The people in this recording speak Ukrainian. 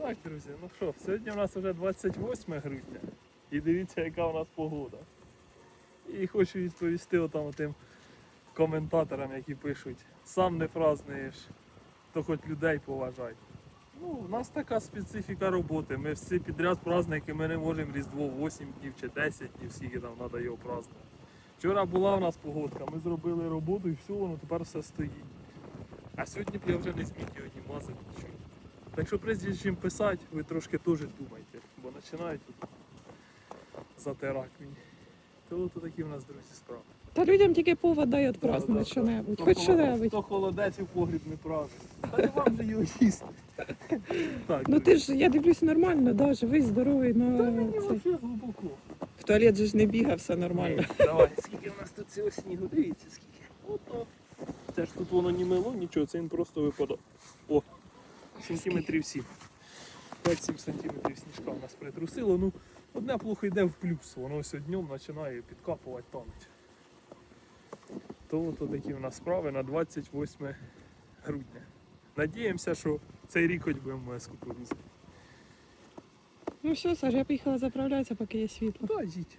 Так, друзі, ну що, сьогодні у нас вже 28 грудня. І дивіться, яка у нас погода. І хочу відповісти отам тим коментаторам, які пишуть, сам не празднуєш, то хоч людей поважай. Ну, у нас така специфіка роботи. Ми всі підряд праздники, ми не можемо Різдво 8 днів чи 10 днів, скільки там треба його празднувати. Вчора була у нас погодка, ми зробили роботу і все, воно тепер все стоїть. А сьогодні я вже не зміг його ні мазати, нічого. Так що прежде чим писати, ви трошки теж думайте, бо починають тут затирати мені. То от такі в нас, друзі, справи. Та людям тільки повод дай да, що-небудь. да. Хоч Хто що-небудь. Хто холодець і в погріб не править. Та не вам же його їсти. Так, Ну ти ж, я дивлюсь, нормально, да, живий, здоровий, Та ну мені це. взагалі глибоко. В туалет же ж не бігав, все нормально. Давай, скільки в нас тут цього снігу, дивіться скільки. Ото. Це ж тут воно не мило, нічого, це він просто випадав. О, сантиметрів 7. 5-7 сантиметрів сніжка у нас притрусило. Ну, одне плохо йде в плюс, воно ось днем починає підкапувати тонуть. То от такі в нас справи на 28 грудня. Надіємося, що цей рік хоч будемо з кукурудзи. Ну все, Саш, я поїхала заправлятися, поки є світло. Так, їдь.